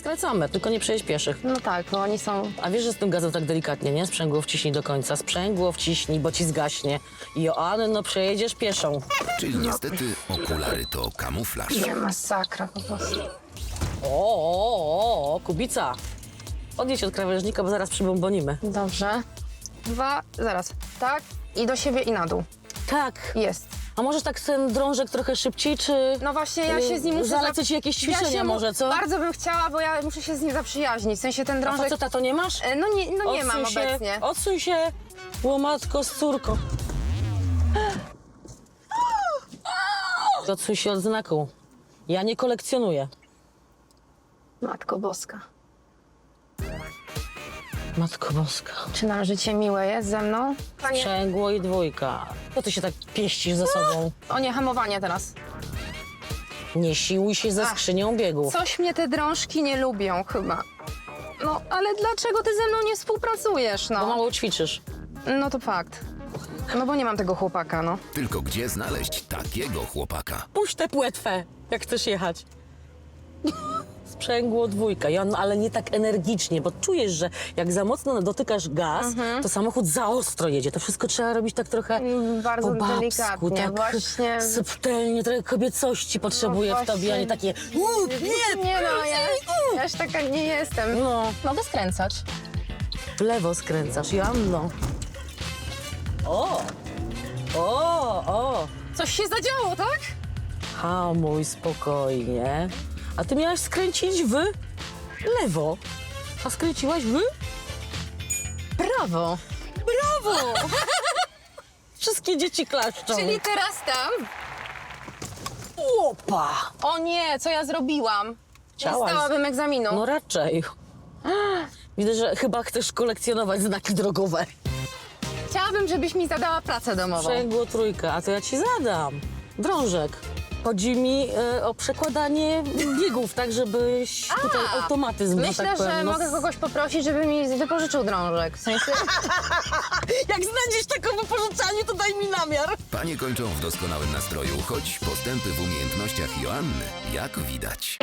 Skracamy, tylko nie przejeść pieszych. No tak, bo oni są... A wiesz, że z tym gazem tak delikatnie, nie? Sprzęgło wciśnij do końca. Sprzęgło wciśnij, bo ci zgaśnie. Joanny, no przejedziesz pieszą. Czyli niestety okulary to kamuflaż. Nie, masakra po prostu. O, o, o, Kubica. Odjedź od krawężnika, bo zaraz przybombonimy. Dobrze. Dwa, zaraz. Tak, i do siebie i na dół. Tak. Jest. A może tak ten drążek trochę szybciej, czy... No właśnie, ja się z nim muszę... Zalecę ci jakieś Ja ćwiczenia się mu- może, co? Bardzo bym chciała, bo ja muszę się z nim zaprzyjaźnić. W sensie ten A drążek... faceta to nie masz? E, No nie, no nie mam się, obecnie. Odsuń się, łomatko z córką. Odsuń się od znaku. Ja nie kolekcjonuję. Matko Boska. Matko Boska. Czy nam życie miłe jest ze mną? Panie... Sprzęgło i dwójka. Co ty się tak pieścisz ze sobą? O nie, hamowanie teraz. Nie siłuj się ze Ach. skrzynią biegów. Coś mnie te drążki nie lubią chyba. No, ale dlaczego ty ze mną nie współpracujesz, Bo no? mało ćwiczysz. No to fakt. No bo nie mam tego chłopaka, no. Tylko gdzie znaleźć takiego chłopaka? Puść tę płetwę, jak chcesz jechać. Sprzęgło dwójka, ja, no, ale nie tak energicznie, bo czujesz, że jak za mocno dotykasz gaz, to samochód za ostro jedzie. To wszystko trzeba robić tak trochę Mm, bardzo po babsku, delikatnie, tak właśnie. subtelnie, trochę kobiecości potrzebuje No w tobie, a nie takie "U, nie, Nie no, ja, ja już taka nie jestem. No, Mogę skręcać. w lewo skręcasz, Joanno. O, o, o, Coś się zadziało, tak? hamuj spokojnie. A ty miałaś skręcić w lewo, a skręciłaś w Brawo. Brawo! Wszystkie dzieci klaszczą. Czyli teraz tam? Opa! O nie, co ja zrobiłam? Nie Chciałaś. stałabym egzaminu. No raczej. Widzę, że chyba chcesz kolekcjonować znaki drogowe. Chciałabym, żebyś mi zadała pracę domową. Sprzęgło trójka, a to ja ci zadam. Drążek. Chodzi mi e, o przekładanie biegów, tak żebyś tutaj automatyzm, że Myślę, tak powiem. że no, mogę kogoś poprosić, żeby mi wypożyczył drążek. W sensie... Jak znajdziesz taką wypożyczalnię, to daj mi namiar. Panie kończą w doskonałym nastroju, choć postępy w umiejętnościach Joanny, jak widać.